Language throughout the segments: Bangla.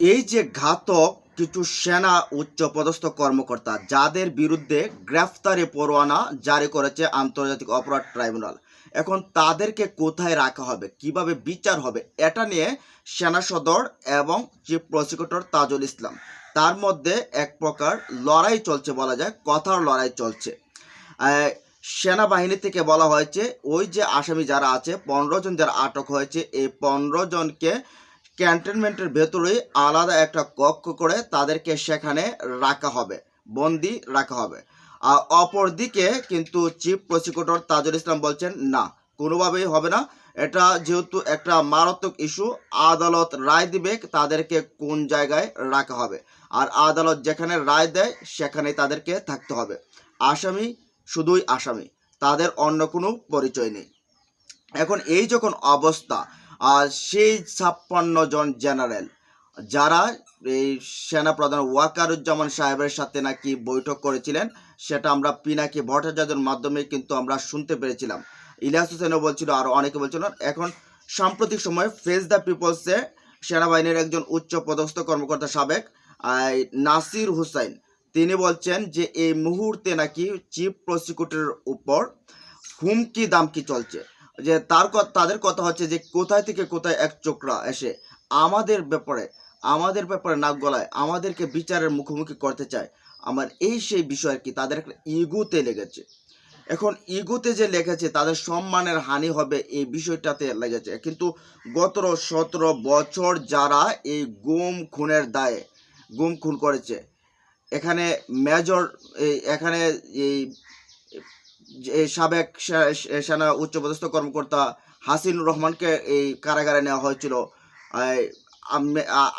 এই যে ঘাতক কিছু সেনা উচ্চপদস্থ কর্মকর্তা, যাদের বিরুদ্ধে গ্রেফতারি পরোয়ানা জারি করেছে আন্তর্জাতিক অপরাধ ট্রাইব্যুনাল, এখন তাদেরকে কোথায় রাখা হবে? কীভাবে বিচার হবে? এটা নিয়ে সেনা সদর এবং চিফ প্রসিকিউটর তাজুল ইসলাম, তার মধ্যে এক প্রকার লড়াই চলছে বলা যায়, কথার লড়াই চলছে। সেনাবাহিনী থেকে বলা হয়েছে, ওই যে আসামি যারা আছে, পনেরো জন যারা আটক হয়েছে, এই পনেরো জনকে ক্যান্টনমেন্টের ভেতরেই আলাদা একটা কক্ষ করে তাদেরকে সেখানে রাখা হবে, বন্দি রাখা হবে। আর অপরদিকে কিন্তু চিফ প্রসিকিউটর তাজুল ইসলাম বলছেন, না, কোনোভাবেই হবে না। এটা যেহেতু একটা মারাত্মক ইস্যু, আদালত রায় দিবে তাদেরকে কোন জায়গায় রাখা হবে। আর আদালত যেখানে রায় দেয় সেখানে তাদেরকে থাকতে হবে। আসামি শুধুই আসামি, তাদের অন্য কোনো পরিচয় নেই। এখন এই যখন অবস্থা আর সেই ছাপ্পান্ন জন জেনারেল যারা এই সেনাপ্রধান ওয়াকারুজ্জামান সাহেবের সাথে নাকি বৈঠক করেছিলেন, সেটা আমরা পিনাকি ভট্টাচার্যের মাধ্যমে কিন্তু আমরা শুনতে পেরেছিলাম। ইলিয়াস হোসেনও বলছিল আর অনেকে বলছিল, এখন সাম্প্রতিক সময়ে ফেস দ্য পিপলসে সেনাবাহিনীর একজন উচ্চ পদস্থ কর্মকর্তা সাবেক নাসির হুসাইন। তিনি বলছেন যে, এই মুহূর্তে নাকি চিফ প্রসিকিউটরের উপর হুমকি দামকি চলছে। যে তার তাদের কথা হচ্ছে যে কোথায় থেকে কোথায় এক চোকরা এসে আমাদের ব্যাপারে আমাদের ব্যাপারে নাক গলায়, আমাদেরকে বিচারের মুখোমুখি করতে চায়। আমার এই সেই বিষয় কি, তাদের একটা ইগুতে লেগেছে। এখন ইগুতে যে লেগেছে, তাদের সম্মানের হানি হবে এই বিষয়টাতে লেগেছে। কিন্তু গত সতেরো বছর যারা এই গুম খুনের দায়ে, গুম খুন করেছে, এখানে মেজর এখানে এই সাবেক সেনা উচ্চপদস্থ কর্মকর্তা হাসিনুর রহমানকে এই কারাগারে নেওয়া হয়েছিল।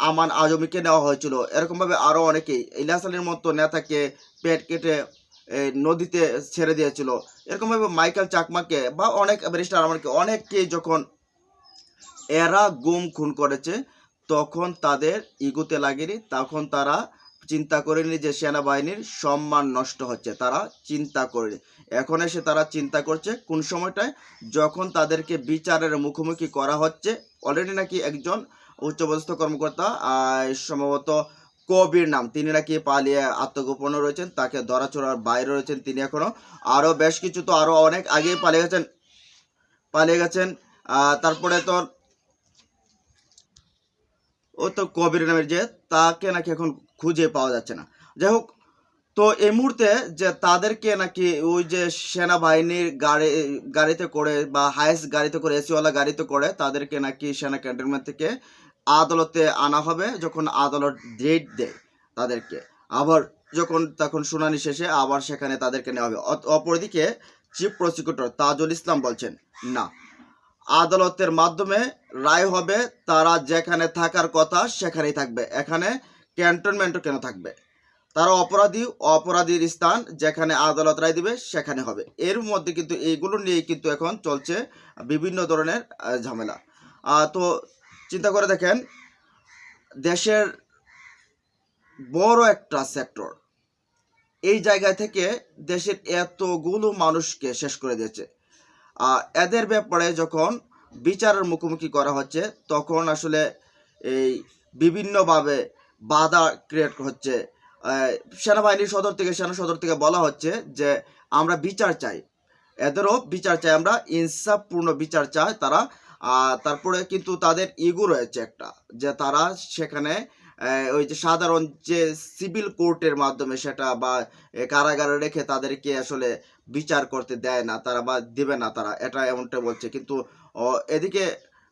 আমান আজমিকে নেওয়া হয়েছিল। এরকমভাবে আরও অনেকেই ইলিয়াস আলীর মতো নেতাকে পেট কেটে নদীতে ছেড়ে দিয়েছিল। এরকমভাবে মাইকেল চাকমাকে বা অনেক ব্যারিস্টার আমাকে অনেককে যখন এরা গুম খুন করেছে, তখন তাদের ইগুতে লাগেনি, তখন তারা চিন্তা করেনি যে সেনাবাহিনীর সম্মান নষ্ট হচ্ছে, তারা চিন্তা করেনি এখন এসে তারা চিন্তা করছে কোন সময়টায়? যখন তাদেরকে বিচারের মুখোমুখি করা হচ্ছে অলরেডি নাকি একজন উচ্চপদস্থ কর্মকর্তা সম্ভবত কবির নাম, তিনি নাকি পালিয়ে আত্মগোপনে রয়েছেন, তাকে ধরাছোড়ার বাইরে রয়েছেন তিনি এখনও আরও বেশ কিছু তো আরও অনেক আগেই পালিয়ে গেছেন পালিয়ে গেছেন তারপরে তো ও তো কবির নামের যে, তাকে নাকি এখন খুঁজে পাওয়া যাচ্ছে না। যাই হোক, তো এই মুহূর্তে যে তাদেরকে নাকি ওই যে সেনাবাহিনীর গাড়ি, গাড়িতে করে বা হায়েস্ট গাড়িতে করে, এসিওয়ালা গাড়িতে করে তাদেরকে নাকি সেনা ক্যান্টনমেন্ট থেকে আদালতে আনা হবে যখন আদালত ডেট দেয় তাদেরকে। আবার যখন, তখন শুনানি শেষে আবার সেখানে তাদেরকে নেওয়া হবে। অপরদিকে চিফ প্রসিকিউটর তাজুল ইসলাম বলছেন, না আদালতের মাধ্যমে রায় হবে তারা যেখানে থাকার কথা সেখানেই থাকবে। এখানে ক্যান্টনমেন্টও কেন থাকবে? তারা অপরাধী, অপরাধীর স্থান যেখানে আদালত রায় দিবে সেখানে হবে। এর মধ্যে কিন্তু এইগুলো নিয়ে কিন্তু এখন চলছে বিভিন্ন ধরনের ঝামেলা। তো চিন্তা করে দেখেন, দেশের বড় একটা সেক্টর এই জায়গা থেকে দেশের এতগুলো মানুষকে শেষ করে দিয়েছে। এদের ব্যাপারে যখন বিচারের মুখোমুখি করা হচ্ছে, তখন আসলে এই বিভিন্নভাবে বাধা ক্রিয়েট হচ্ছে। সেনাবাহিনীর সদর থেকে, সেনা সদর থেকে বলা হচ্ছে যে, আমরা বিচার চাই। এদেরও বিচার চাই, আমরা ইনসাফপূর্ণ বিচার চাই তারা। তারপরে কিন্তু তাদের ইগো রয়েছে একটা, যে তারা সেখানে ওই যে সাধারণ যে সিভিল কোর্টের মাধ্যমে সেটা বা কারাগারে রেখে তাদেরকে আসলে বিচার করতে দেয় না, তারা বা, দেবে না তারা, এটা এমনটা বলছে। কিন্তু এদিকে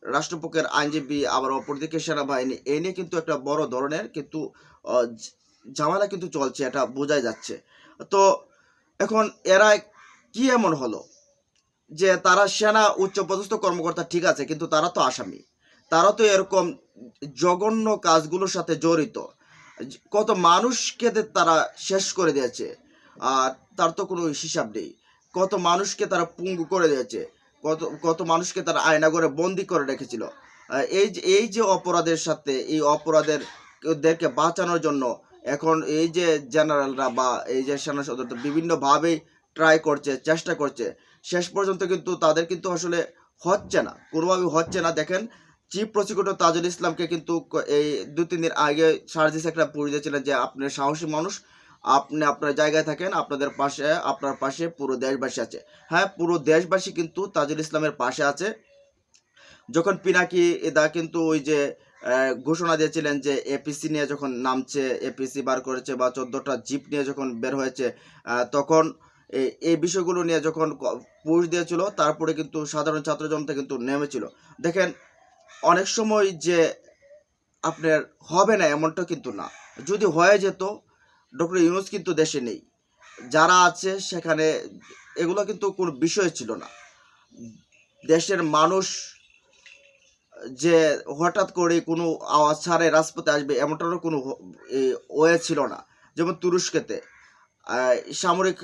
রাষ্ট্রপক্ষের আইনজীবী আবার অপরদিকে সেনাবাহিনী, এ নিয়ে কিন্তু একটা বড় ধরনের কিন্তু ঝামেলা কিন্তু চলছে, এটা বোঝাই যাচ্ছে। তো, এখন এরা কি এমন হলো? যে তারা সেনা উচ্চপদস্থ কর্মকর্তা ঠিক আছে, কিন্তু তারা তো আসামি। তারা তো এরকম জঘন্য কাজগুলোর সাথে জড়িত। কত মানুষকে তারা শেষ করে দিয়েছে। আর তার তো কোনো হিসাব নেই। কত মানুষকে তারা পুঙ্গু করে দিয়েছে। কত কত মানুষকে তারা আয়না করে বন্দি করে রেখেছিল। এই যে এই যে অপরাধের সাথে, এই অপরাধের দেরকে বাঁচানোর জন্য এখন এই যে জেনারেলরা বা এই যে সেনা সদর বিভিন্নভাবেই ট্রাই করছে, চেষ্টা করছে, শেষ পর্যন্ত কিন্তু তাদের কিন্তু আসলে হচ্ছে না। কোনোভাবে হচ্ছে না। দেখেন চিফ প্রসিকিউটর তাজুল ইসলামকে কিন্তু এই দু, তিন দিন আগে সার্জিস একটা দিয়েছিলেন যে আপনি সাহসী মানুষ, আপনি আপনার জায়গায় থাকেন, আপনাদের পাশে, আপনার পাশে পুরো দেশবাসী আছে। হ্যাঁ পুরো দেশবাসী কিন্তু তাজুল ইসলামের পাশে আছে। যখন পিনাকি দা কিন্তু ওই যে ঘোষণা দিয়েছিলেন যে এপিসি নিয়ে যখন নামছে এপিসি বার করেছে বা চোদ্দোটা জিপ নিয়ে যখন বের হয়েছে তখন এই- এই বিষয়গুলো নিয়ে যখন পোস্ট দিয়েছিল, তারপরে কিন্তু সাধারণ ছাত্র জনতা কিন্তু নেমেছিল। দেখেন অনেক সময় যে আপনার হবে না এমনটা কিন্তু না। যদি হয়ে যেত, ডক্টর ইউনুস কিন্তু দেশে নেই। যারা আছে সেখানে এগুলো কিন্তু কোনো বিষয় ছিল না। দেশের মানুষ যে হঠাৎ করে কোনো আওয়াজ ছাড়ে, রাজপথে আসবে, এমনটারও কোনো ওয়ে ছিল না। যেমন তুরস্কেতে সামরিক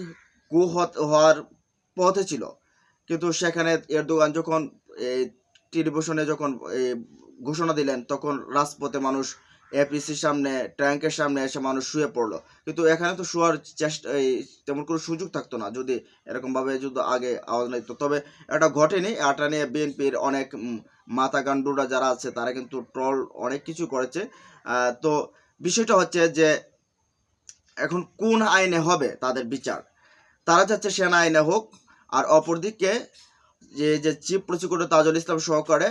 কু হওয়ার পথে ছিল। কিন্তু সেখানে এরদোগান যখন টেলিভিশনে যখন ঘোষণা দিলেন, তখন রাজপথে মানুষ এপিসির সামনে, ট্যাঙ্কের সামনে এসে মানুষ শুয়ে পড়ল। কিন্তু এখানে তো শোয়ার চেষ্টা তেমন কোনো সুযোগ থাকতো না, যদি এরকমভাবে যদি আগে আওয়াজ দিত। তবে এটা ঘটেনি, এটা নিয়ে বিএনপির অনেক মাথা গান্ডুরা যারা আছে, তারা কিন্তু ট্রল অনেক কিছু করেছে। তো বিষয়টা হচ্ছে যে, এখন কোন আইনে হবে তাদের বিচার? তারা চাচ্ছে সেনা আইনে হোক, আর অপরদিকে যে যে চিফ প্রসিকিউটর তাজুল ইসলাম সহকারে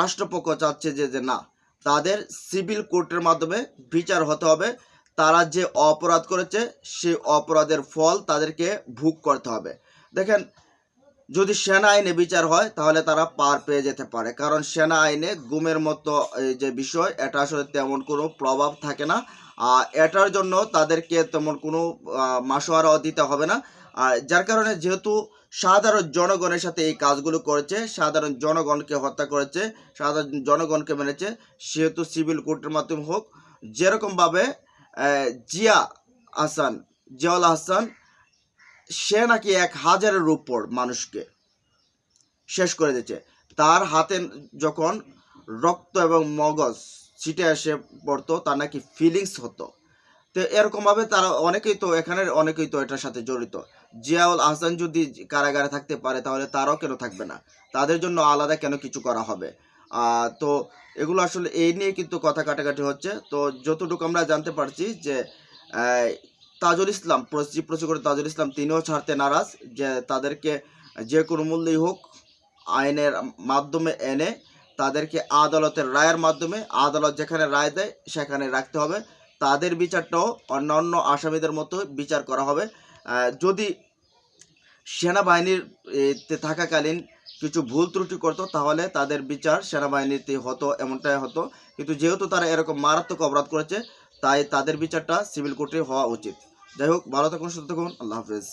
রাষ্ট্রপক্ষ চাচ্ছে যে যে না, তাদের সিভিল কোর্টের মাধ্যমে বিচার হতে হবে। তারা যে অপরাধ করেছে সেই অপরাধের ফল তাদেরকে ভোগ করতে হবে। দেখেন, যদি সেনা আইনে বিচার হয়, তাহলে তারা পার পেয়ে যেতে পারে। কারণ সেনা আইনে গুমের মতো, এই যে বিষয়, এটা আসলে তেমন কোনো প্রভাব থাকে না। আর এটার জন্য তাদেরকে তেমন কোনো মাসোয়ারাও দিতে হবে না। আর যার কারণে যেহেতু সাধারণ জনগণের সাথে এই কাজগুলো করেছে, সাধারণ জনগণকে হত্যা করেছে, সাধারণ জনগণকে মেনেছে সেহেতু সিভিল কোর্টের মাধ্যমে হোক, যেরকমভাবে জিয়া হাসান, জিয়াউল হাসান, সে নাকি এক হাজারের উপর মানুষকে শেষ করে দিয়েছে। তার হাতে যখন রক্ত এবং মগজ ছিটে এসে পড়তো, তার নাকি ফিলিংস হতো। তো এরকমভাবে তারা অনেকেই তো এখানে অনেকেই তো এটার সাথে জড়িত। জিয়াউল আহসান যদি কারাগারে থাকতে পারে, তাহলে তারাও কেন থাকবে না? তাদের জন্য আলাদা কেন কিছু করা হবে? তো এগুলো আসলে এই নিয়ে কিন্তু কথা কাটাকাটি হচ্ছে। তো যতটুকু আমরা জানতে পারছি যে তাজুল ইসলাম প্রসিকিউটর তাজুল ইসলাম, তিনিও ছাড়তে নারাজ যে তাদেরকে যে কোনো মূল্যেই হোক আইনের মাধ্যমে এনে তাদেরকে আদালতের রায়ের মাধ্যমে, আদালত যেখানে রায় দেয় সেখানে রাখতে হবে। তাদের বিচারটাও অন্যান্য আসামিদের মতো বিচার করা হবে। যদি সেনাবাহিনীর থাকাকালীন কিছু ভুল ত্রুটি করতো, তাহলে তাদের বিচার সেনাবাহিনীতে হতো, এমনটাই হতো। কিন্তু যেহেতু তারা এরকম মারাত্মক অপরাধ করেছে, তাই তাদের বিচারটা সিভিল কোর্টে হওয়া উচিত। যাই হোক, ভালো থাকুন, সুস্থ থাকুন, আল্লাহ হাফেজ।